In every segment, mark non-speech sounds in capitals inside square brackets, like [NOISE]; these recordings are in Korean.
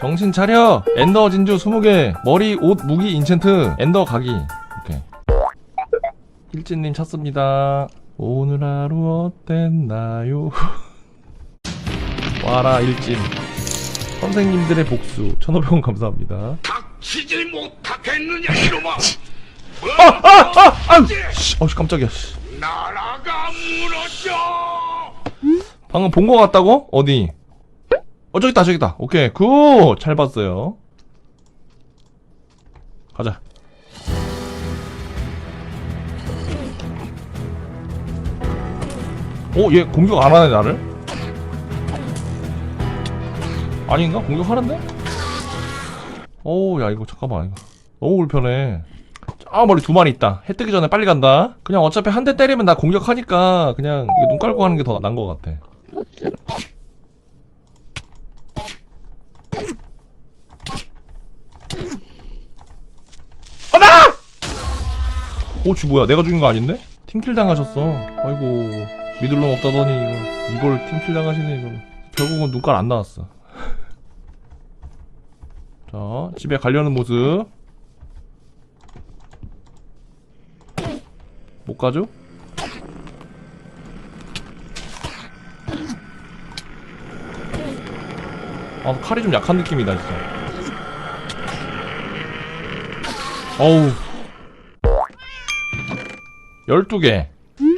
정신 차려. 엔더 진주 20개. 머리 옷 무기 인챈트. 엔더 가기 오케이 일진님 찾습니다. 오늘 하루 어땠나요? [LAUGHS] 와라 일진. 선생님들의 복수. 1500원 감사합니다. 닥치지 못하겠느냐 이놈아. 아유 씨, 어씨 깜짝이야 씨. 나라가 무너져. 방금 본 거 같다고? 어디? 어 저기 있다 저기 있다 오케이 굿잘 봤어요 가자 오, 얘 공격 안 하네, 나를? 아닌가? 공격하는데? 오, 야, 이거 잠깐만, 이거. 너무 불편해. 아, 머리 두 마리 있다. 해 뜨기 전에 빨리 간다. 그냥 어차피 한 대 때리면 나 공격하니까 그냥 눈 깔고 하는 게 더 나은 것 같아. 오, 지 뭐야? 내가 죽인 거 아닌데? 팀킬 당하셨어. 아이고, 믿을 놈 없다더니 이거 이걸 팀킬 당하시네 이거. 결국은 눈깔 안 나왔어. [LAUGHS] 자, 집에 가려는 모습. 못 가죠? 아, 칼이 좀 약한 느낌이다, 진짜. 어우. 12개.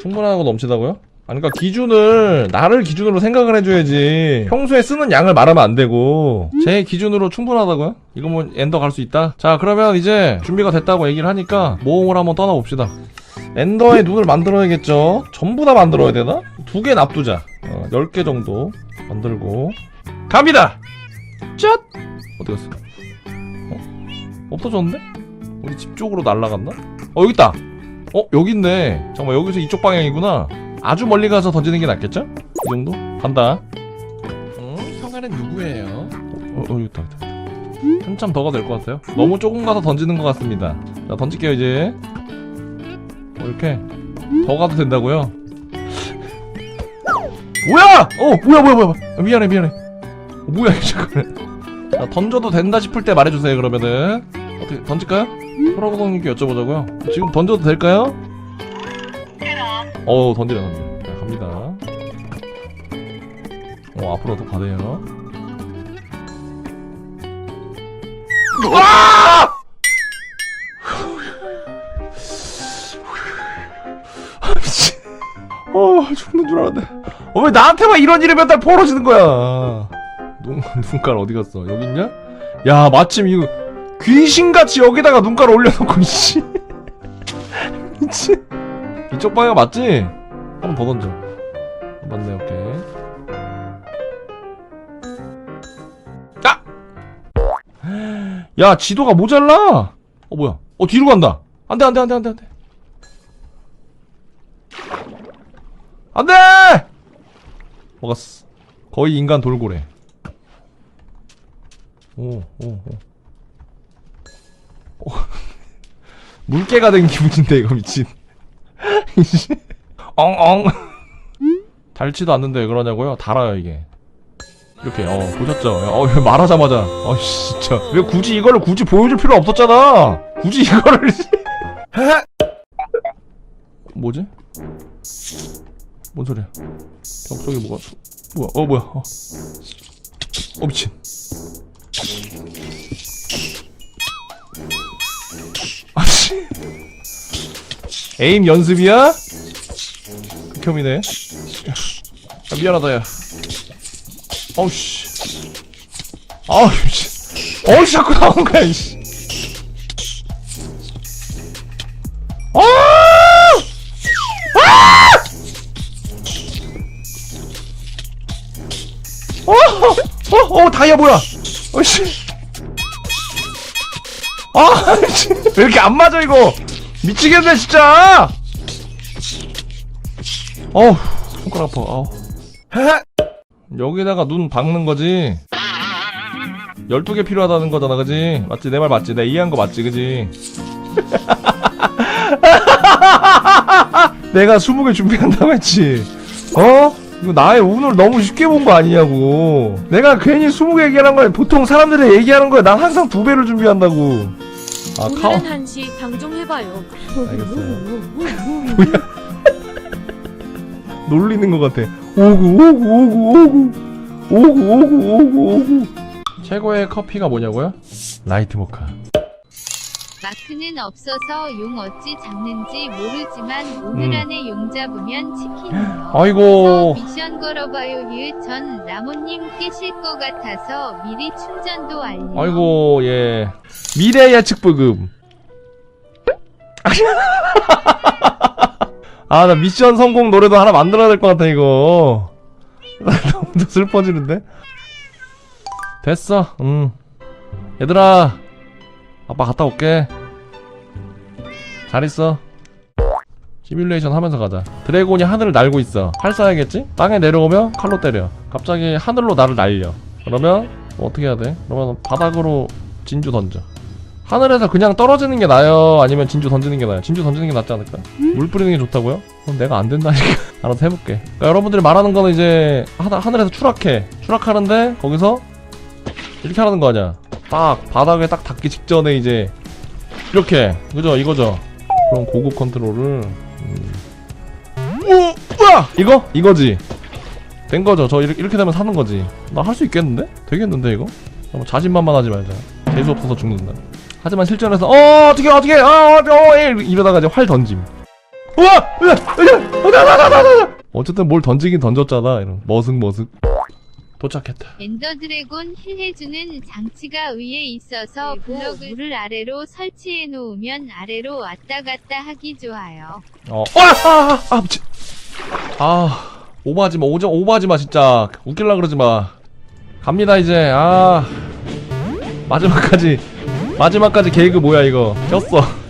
충분하고 넘치다고요? 아니, 그니까 기준을, 나를 기준으로 생각을 해줘야지. 평소에 쓰는 양을 말하면 안 되고, 제 기준으로 충분하다고요? 이거 뭐 엔더 갈 수 있다? 자, 그러면 이제 준비가 됐다고 얘기를 하니까 모험을 한번 떠나봅시다. 엔더의 눈을 만들어야겠죠? 전부 다 만들어야 되나? 두 개 납두자. 어, 10개 정도 만들고. 갑니다! 짠! 어디 갔어? 어? 없어졌는데? 어디 집 쪽으로 날아갔나? 어, 여기 있다! 어, 여기 있네. 잠깐만, 여기서 이쪽 방향이구나. 아주 멀리 가서 던지는 게 낫겠죠? 이 정도? 간다. 음, 성아는 누구예요? 어, 어, 여기 있다, 여기 있다. 한참 더가 될 것 같아요. 너무 조금 가서 던지는 것 같습니다. 자, 던질게요, 이제. 어, 이렇게. 더 가도 된다고요? 뭐야! 어, 뭐야, 뭐야, 뭐야. 아, 미안해, 미안해. 어, 뭐야, 잠깐만. 자, 던져도 된다 싶을 때 말해주세요, 그러면은. 어떻게, 던질까요? 호라고성님께 여쭤보자고요. 지금 던져도 될까요? 어, 던지래, 던지래. 자, 갑니다. 어, 앞으로 더 가네요. 와! 아, 미친. 어, 죽는 줄 알았네. 어, 왜 나한테만 이런 일이 맨날 벌어지는 거야? 눈, 눈깔 어디 갔어? 여기 있냐? 야, 마침 이거 귀신같이 여기다가 눈깔 올려놓고, 씨. [LAUGHS] 미친. 이쪽 방향 맞지? 한 번 더 던져. 맞네, 오케이. 야! 야, 지도가 모자라! 어, 뭐야? 어, 뒤로 간다! 안 돼, 안 돼, 안 돼, 안 돼, 안 돼. 안 돼! 먹었어. 거의 인간 돌고래. 오, 오, 오. 오. [LAUGHS] 물개가 된 기분인데, 이거 미친. [LAUGHS] 엉엉. [LAUGHS] 달지도 않는데 왜 그러냐고요? 달아요, 이게. 이렇게, 어, 보셨죠? 어, 말하자마자. 어, 씨, 진짜. 왜 굳이 이거를 굳이 보여줄 필요 없었잖아! 굳이 이거를. 뭐지? 뭔 소리야? 벽 속에 뭐가 뭐야? 어 뭐야? 어, 어 미친. 에임 연습이야? 극혐이네. 야, 미안하다 야. 어우 씨. 아우 미친. 어우 자꾸 나오는 거야 이씨. 아! 어, 어, 어, 다이아 뭐야? 어씨. 아, 씨, 왜 이렇게 안 맞아 이거? 미치겠네 진짜. 어우, 손가락 아파. 아우. 여기다가 눈 박는 거지. 12개 필요하다는 거잖아, 그지? 맞지? 내 말 맞지? 내가 이해한 거 맞지, 그지? [LAUGHS] 내가 20개 준비한다고 했지. 어? 이거 나의 운을 너무 쉽게 본 거 아니냐고. 내가 괜히 20개 얘기하는 거야. 보통 사람들이 얘기하는 거야. 난 항상 두 배를 준비한다고. 아, 카오. 오늘은 한시 방종해봐요. 알겠어요. [LAUGHS] 놀리는 것 같아. 오구, 오구, 오구, 오구. 오구, 오구, 오구, 오구. 최고의 커피가 뭐냐고요? 라이트 모카. 마크는 없어서 용 어찌 잡는지 모르지만 오늘 음. 안에 용 잡으면 치킨이요. [GASPS] 아이고. 미션 걸어봐요. 유전 라모님 깨실 것 같아서 미리 충전도 알려. 아이고, 예. 미래 예측 부금. [LAUGHS] 아, 나 미션 성공 노래도 하나 만들어야 될 것 같아, 이거. 나 [LAUGHS] 너무 더 슬퍼지는데? 됐어, 응. 얘들아, 아빠 갔다 올게. 잘 있어. 시뮬레이션 하면서 가자. 드래곤이 하늘을 날고 있어. 활 쏴야겠지? 땅에 내려오면 칼로 때려. 갑자기 하늘로 나를 날려. 그러면 뭐 어떻게 해야 돼? 그러면 바닥으로 진주 던져. 하늘에서 그냥 떨어지는 게 나아요? 아니면 진주 던지는 게 나아요? 진주 던지는 게 낫지 않을까? 물 뿌리는 게 좋다고요? 그럼 내가 안 된다니까. [LAUGHS] 알아서 해볼게. 그러니까 여러분들이 말하는 거는 이제 하, 하늘에서 추락해. 추락하는데 거기서 이렇게 하라는 거 아니야? 딱 바닥에 딱 닿기 직전에 이제 이렇게 그죠? 이거죠? 그럼 고급 컨트롤을 음. 우! 우와! 이거? 이거지? 된 거죠? 저 이렇게, 이렇게 되면 사는 거지. 나 할 수 있겠는데? 되겠는데 이거? 어, 자신만만하지 말자. 재수 없어서 죽는다. 하지만 실전에서 어 어떻게 어떻게 어, 어, 예, 이러다가 이제 활 던짐. 우와! 으아! 으아! 으아! 으아! 으아! 으아! 어쨌든 뭘 던지긴 던졌잖아. 이런 머쓱 머쓱. 도착했다. 엔더 드래곤 힐해주는 장치가 위에 있어서 블럭을 물을 아래로 설치해 놓으면 아래로 왔다 갔다 하기 좋아요. 어, 아, 아, 아, 아, 미친. 아, 오버하지 마, 오자, 오버하지 마, 진짜. 웃길라 그러지 마. 갑니다, 이제. 아, 마지막까지, 마지막까지 계획 뭐야, 이거. 꼈어. [LAUGHS]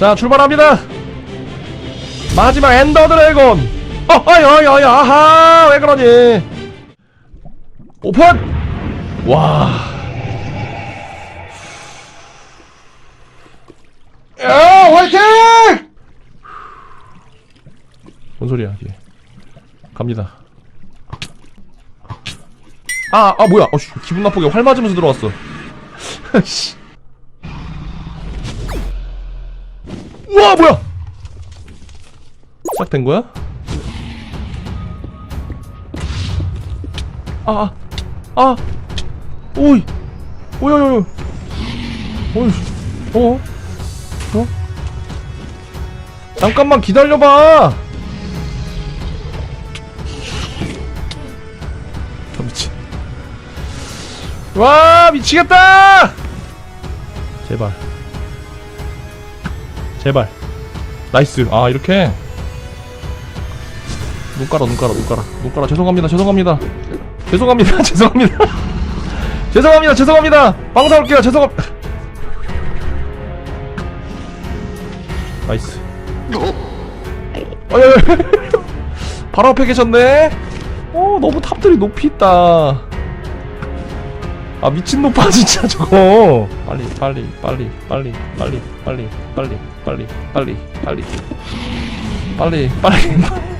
자, 출발합니다. 마지막 엔더 드래곤. 어, 어이, 아하, 왜 그러니? 오픈! 와. 야 화이팅! 뭔 소리야 이게 갑니다 아, 아 뭐야 어 씨 기분 나쁘게 활 맞으면서 들어왔어 [LAUGHS] 씨. 우와 뭐야 시작된 거야? 아, 아, 아, 오이, 오이, 오이, 어? 어? 잠깐만 기다려봐. 아, 미치. 와 미치겠다. 제발. 제발. 나이스. 아 이렇게. 눈 깔아 눈 깔아 눈 깔아 눈 깔아 죄송합니다 죄송합니다 죄송합니다 죄송합니다 죄송합니다 죄송합니다 방사 올게요 죄송합 나이스 어이, 바로 앞에 계셨네 어 너무 탑들이 높이 있다 아 미친 높아 진짜 저거 빨리 빨리 빨리 빨리 빨리 빨리 빨리 빨리 빨리 빨리 빨리 빨리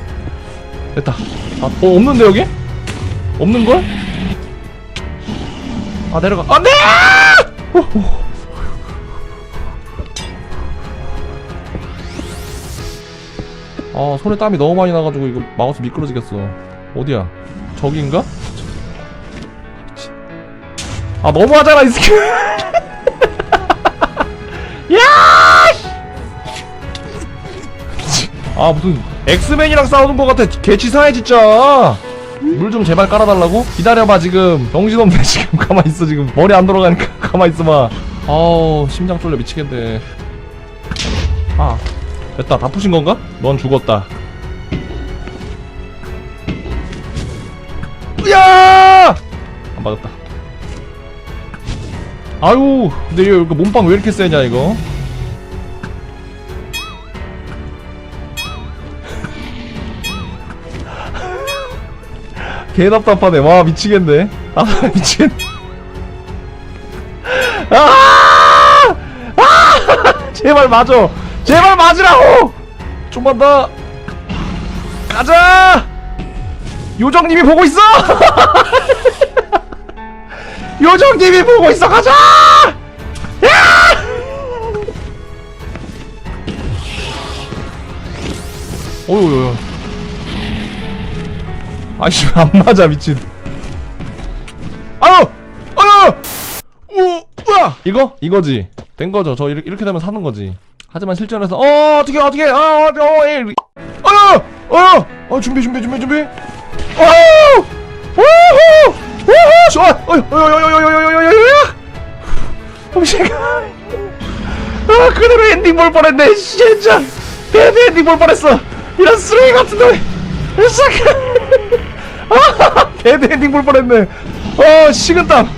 됐다 아, 어 없는데 여기? 없는걸? 아 내려가 안돼! 아 손에 땀이 너무 많이 나가지고 이거 마우스 미끄러지겠어 어디야 저기인가? 아 너무하잖아 이 스킬 [LAUGHS] 야! 아 무슨 엑스맨이랑 싸우는 것 같아. 개치사해 진짜. 물 좀 제발 깔아달라고? 기다려봐 지금. 정신없네 [LAUGHS] 지금. 가만히 있어 지금. 머리 안 돌아가니까 [LAUGHS] 가만히 있어봐. 아우 심장 쫄려. 미치겠네. 아 됐다. 다 푸신 건가? 넌 죽었다. 으야! 안 맞았다. 아유 근데 이거 몸빵 왜 이렇게 세냐 이거 개 답답하네. 와 미치겠네. 아 [LAUGHS] 미치겠네 아! 아! [LAUGHS] 제발 맞어. 제발 맞으라고! 좀만 더. 가자! 요정님이 보고 있어! [LAUGHS] 요정님이 보고 있어. 가자! 어휴 아이씨 안 맞아 미친. 아유! 아유! 우 우와! 이거? 이거지. 된 거죠. 저 이렇게, 이렇게 되면 사는 거지. 하지만 실전에서 어 어떻게 어떻게 어 어떻게 어 예. 아유! 아유! 어 준비 준비 준비 준비. 아유! 우후! 우후! 좋아 어유 어유 어유 어유 어유 어유 어유 음식 아 그대로 엔딩 볼 뻔했네. 진짜. 배드 엔딩 볼 뻔했어. 이런 쓰레기 같은 놈아 [LAUGHS] 배드 엔딩 볼 뻔했네. 어 식은땀.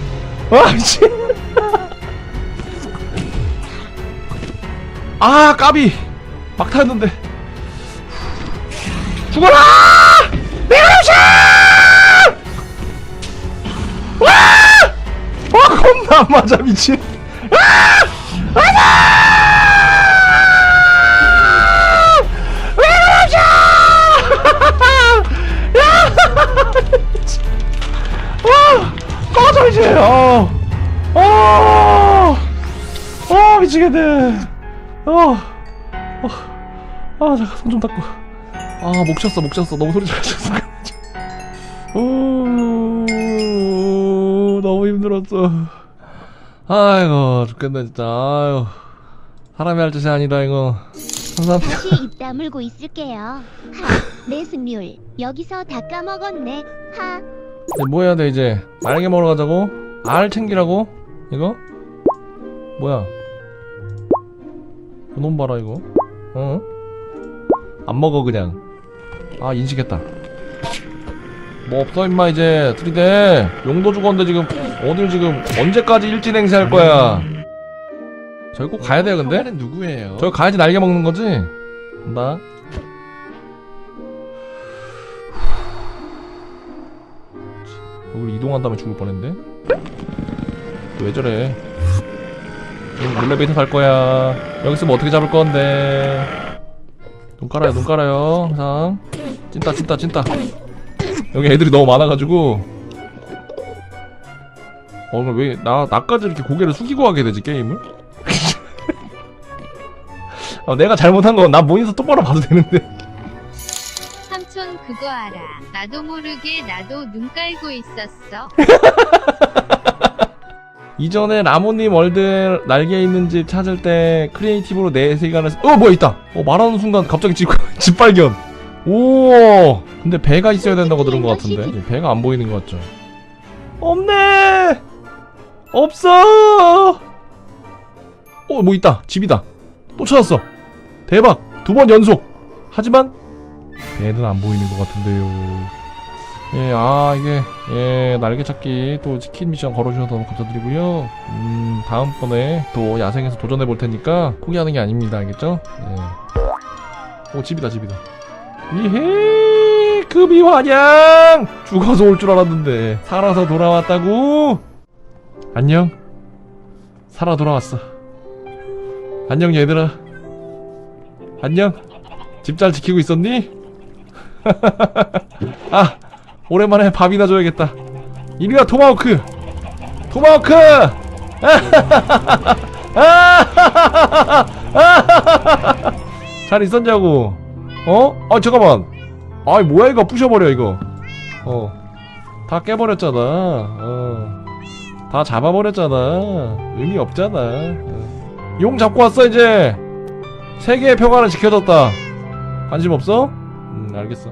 와 미친 아 까비. 막타였는데. 죽어라! 내가 와! 와 겁나 안 맞아 미친. 꺼져 어 미치겠네 어. 어. 아 잠깐 손 좀 닦고. 아 목 쉬었어 목 쉬었어. 너무 소리 오 너무 힘들었어. 아이고 죽겠네 진짜. 아유 사람이 할 짓이 아니다 이거. 감사합니다. 다시 입 다물고 있을게요. 하, 내 승률. 여기서 다 까먹었네. 하. 이제 뭐 해야 돼 이제? 날개 먹으러 가자고? 알 챙기라고? 이거? 뭐야 그놈 봐라 이거. 어? 안 먹어 그냥. 아 인식했다. 뭐 없어 임마 이제. 들이대. 용도 죽었는데 지금 어딜 지금 언제까지 일진 행세할 거야? 저기 꼭 가야 돼요 근데? 누구예요? 저기 가야지 날개 먹는 거지? 간다 여기 이동한 다음에 죽을 뻔했는데? 왜 저래 룰레베이트 갈 거야 여기 있으면 어떻게 잡을 건데 눈 깔아요 눈 깔아요 항상 찐따 찐따 찐따 여기 애들이 너무 많아가지고 어 그럼 왜나 나까지 이렇게 고개를 숙이고 하게 되지 게임을? 아, [LAUGHS] 내가 잘못한 건 나 모니터 똑바로 봐도 되는데 삼촌 그거 알아. 나도 모르게 나도 눈 깔고 있었어. [LAUGHS] 이전에 라모님 월드 날개 있는 집 찾을 때 크리에이티브로 내 쓰- 어 뭐야 있다! 어 말하는 순간 갑자기 집, [LAUGHS] 집 발견! 오 근데 배가 있어야 된다고 들은 것 같은데? 이제 배가 안 보이는 것 같죠? 없네! 없어! 어 뭐 있다! 집이다! 또 찾았어! 대박! 두 번 연속! 하지만 배는 안 보이는 것 같은데요 예, 아, 이게, 예, 날개 찾기 또 치킨 미션 걸어주셔서 너무 감사드리고요. 음, 다음번에 또 야생에서 도전해 볼 테니까 포기하는 게 아닙니다. 알겠죠? 예. 오, 집이다, 집이다. 이헤, 급이 환영! 죽어서 올 줄 알았는데, 살아서 돌아왔다고? 안녕? 살아 돌아왔어. 안녕, 얘들아. 안녕? 집 잘 지키고 있었니? [LAUGHS] 아, 오랜만에 밥이나 줘야겠다. 이리와 토마호크. 토마호크. [LAUGHS] 잘 있었냐고. 어? 아 잠깐만. 아이 뭐야 이거 부셔버려 이거. 어. 다 깨버렸잖아. 어. 다 잡아버렸잖아. 의미 없잖아. 어. 용 잡고 왔어 이제. 세계의 평화는 지켜졌다. 관심 없어? 음 알겠어.